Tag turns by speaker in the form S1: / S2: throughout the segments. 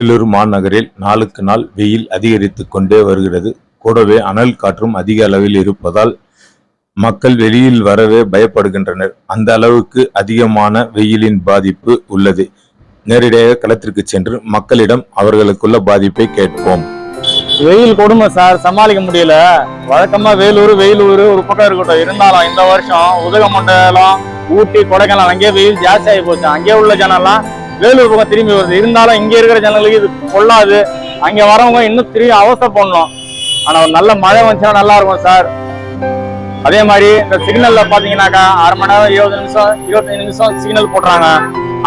S1: வேலூர் மாநகரில் நாளுக்கு நாள் வெயில் அதிகரித்து கொண்டே வருகிறது. கூடவே அனல் காற்றும் அதிக அளவில் இருப்பதால் மக்கள் வெளியில் வரவே பயப்படுகின்றனர். அந்த அளவுக்கு அதிகமான வெயிலின் பாதிப்பு உள்ளது. நேரடியாக களத்திற்கு சென்று மக்களிடம் அவர்களுக்குள்ள பாதிப்பை கேட்போம்.
S2: வெயில் கொடுமை சார் சமாளிக்க முடியல. வழக்கமா வேலூர் வெயிலூர் ஒரு பக்கம் இருக்கட்டும். இருந்தாலும் இந்த வருஷம் உதகமண்டலம் ஊட்டி கொடைக்கானல் அங்கேயே வெயில் ஜாஸ்தி ஆகி போச்சு. அங்கே உள்ள ஜனம்லாம் வேலூர் பக்கம் திரும்பி வருது. இருந்தாலும் இங்க இருக்கிற ஜனங்களுக்கு இது கொள்ளாது அங்க வரவங்க இன்னும் திரும்பி அவசர பண்ணணும் ஆனா ஒரு நல்ல மழை வந்துச்சுன்னா நல்லா இருக்கும் சார். அதே மாதிரி இந்த சிக்னல்ல பாத்தீங்கன்னாக்கா அரை மணி நேரம் இருபது நிமிஷம் இருபத்தஞ்சு நிமிஷம் சிக்னல் போடுறாங்க.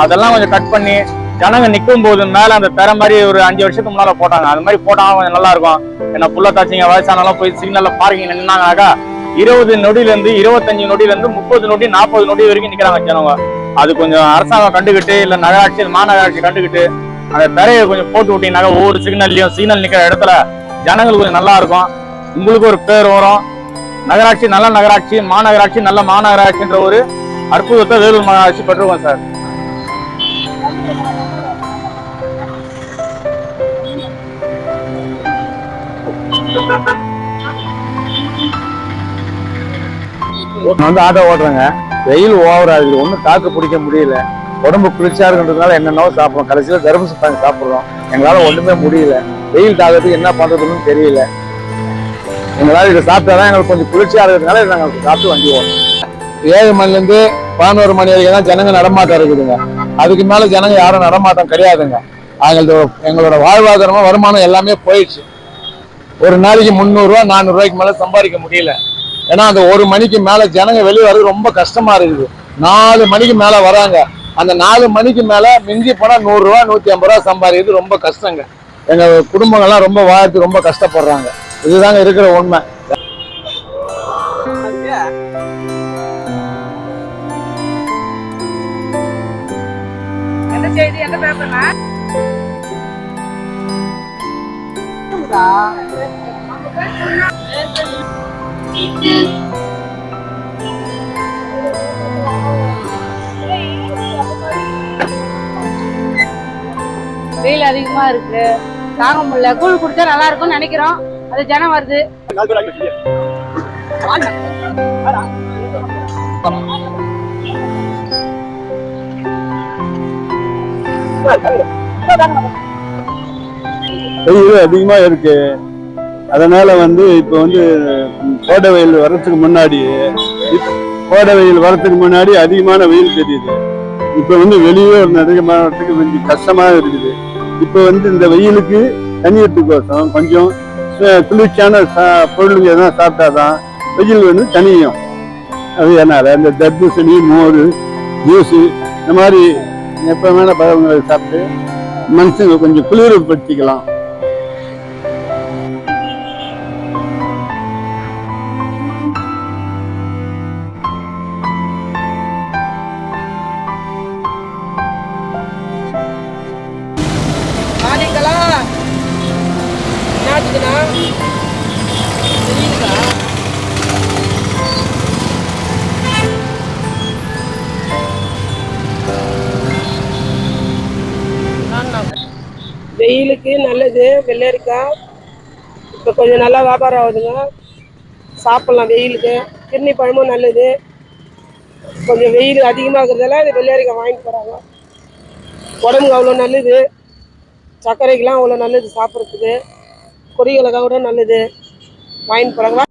S2: அதெல்லாம் கொஞ்சம் கட் பண்ணி ஜனங்க நிற்கும் போது மேல அந்த பெற மாதிரி ஒரு அஞ்சு வருஷத்துக்கு முன்னால போட்டாங்க. அது மாதிரி போட்டாங்க கொஞ்சம் நல்லா இருக்கும். என்ன புள்ள தாச்சிங்க வயசானாலும் போய் சிக்னல்ல பார்க்கிங் நின்னாங்கனாக்கா இருபது நொடியில இருந்து இருபத்தஞ்சு நொடியில இருந்து முப்பது நொடி நாற்பது நொடி வரைக்கும் நிக்கிறாங்க ஜனங்க. அது கொஞ்சம் அரசாங்கம் கண்டுக்கிட்டு இல்ல நகராட்சி மாநகராட்சி கண்டுக்கிட்டு அந்த திரையை கொஞ்சம் போட்டு விட்டீங்கன்னாக்கா ஒவ்வொரு சிக்னல்லையும் சிக்னல் நிக்கிற இடத்துல ஜனங்களுக்கு கொஞ்சம் நல்லா இருக்கும். உங்களுக்கு ஒரு பேர் வரும். நகராட்சி நல்ல நகராட்சி மாநகராட்சி நல்ல மாநகராட்சின்ற ஒரு அற்புதத்தை வேலூர் மாநகராட்சி பெற்றுருவோம் சார். நான் வந்து ஆட்டோ ஓட்டுறேங்க. வெயில் ஓவரா இருக்குது ஒன்றும் தாக்கு பிடிக்க முடியல. உடம்பு குளிர்ச்சியா இருக்குன்றதுனால என்னென்னவோ சாப்பிடும் கடைசியில தர்மசு தாங்க சாப்பிடுறோம். எங்களால ஒண்ணுமே முடியல. வெயில் தாக்கத்துக்கு என்ன பண்றதுன்னு தெரியல. எங்களால் இதை சாப்பிட்டாதான் எங்களுக்கு கொஞ்சம் குளிர்ச்சியாக இருக்கிறதுனால இதை நாங்கள் சாப்பிட்டு வண்டி ஓட்டோம் ஏழு மணிலேருந்து பதினோரு மணி வரைக்கும் தான் ஜனங்க நடமாட்டம் இருக்குதுங்க. அதுக்கு மேல ஜனங்க யாரும் நடமாட்டம் கிடையாதுங்க. எங்களோட எங்களோட வாழ்வாதாரமாக வருமானம் எல்லாமே போயிடுச்சு. ஒரு நாளைக்கு முந்நூறுரூவா நானூறுரூவாய்க்கு மேலே சம்பாதிக்க முடியல. ஏன்னா அந்த ஒரு மணிக்கு மேலே ஜனங்க வெளியே வர்றது ரொம்ப கஷ்டமா இருக்குது. நாலு மணிக்கு மேலே வராங்க. அந்த நாலு மணிக்கு மேலே மிஞ்சி போனால் நூறுரூவா நூற்றி ஐம்பது ரூபா சம்பாதிக்கிறது ரொம்ப கஷ்டங்க. எங்கள் குடும்பங்கள்லாம் ரொம்ப வாழறதுக்கு ரொம்ப கஷ்டப்படுறாங்க. இதுதாங்க இருக்கிற உண்மை.
S3: என்ன செய்தி என்ன பேப்பர்னா வெயில் அதிகமா இருக்கு. தாங்க முடியல. கூழ் குடிச்சா நல்லா இருக்கும்னு நினைக்கிறோம். அது ஜனம் வருது.
S4: வெயில் அதிகமா இருக்கு. அதனால வந்து இப்போ வந்து கோடை வெயில் வர்றதுக்கு முன்னாடி கோடை வெயில் வர்றதுக்கு முன்னாடி அதிகமான வெயில் தெரியுது. இப்போ வந்து வெளியே நடக்கிறதுக்கு கொஞ்சம் கஷ்டமாக இருக்குது. இப்போ வந்து இந்த வெயிலுக்கு தனியத்துக்கோசம் கொஞ்சம் குளிர்ச்சியான சா- பொருளுங்க எதனா சாப்பிட்டாதான் வெயில் வந்து தனியும் அது என்னால் இந்த தர்பூசணி மோர் ஜூஸு இந்த மாதிரி எப்போ வேணால் பழங்களை சாப்பிட்டு மனுஷங்க கொஞ்சம் குளிர்படுத்திக்கலாம்
S5: வெயிலுக்கு நல்லது வெள்ளரிக்காய் இப்போ கொஞ்சம் நல்லா வியாபாரம் ஆகுதுங்க. சாப்பிட்லாம் வெயிலுக்கு. கிட்னி பழமும் நல்லது. கொஞ்சம் வெயில் அதிகமாகிறதால இந்த வெள்ளரிக்காய் வாங்கிட்டு போகிறாங்க உடம்புக்கு அவ்வளோ நல்லது. சர்க்கரைக்கெலாம் அவ்வளோ நல்லது சாப்பிட்றதுக்கு. கொடிகளுக்காக கூட நல்லது. வாங்கிட்டு போகிறாங்க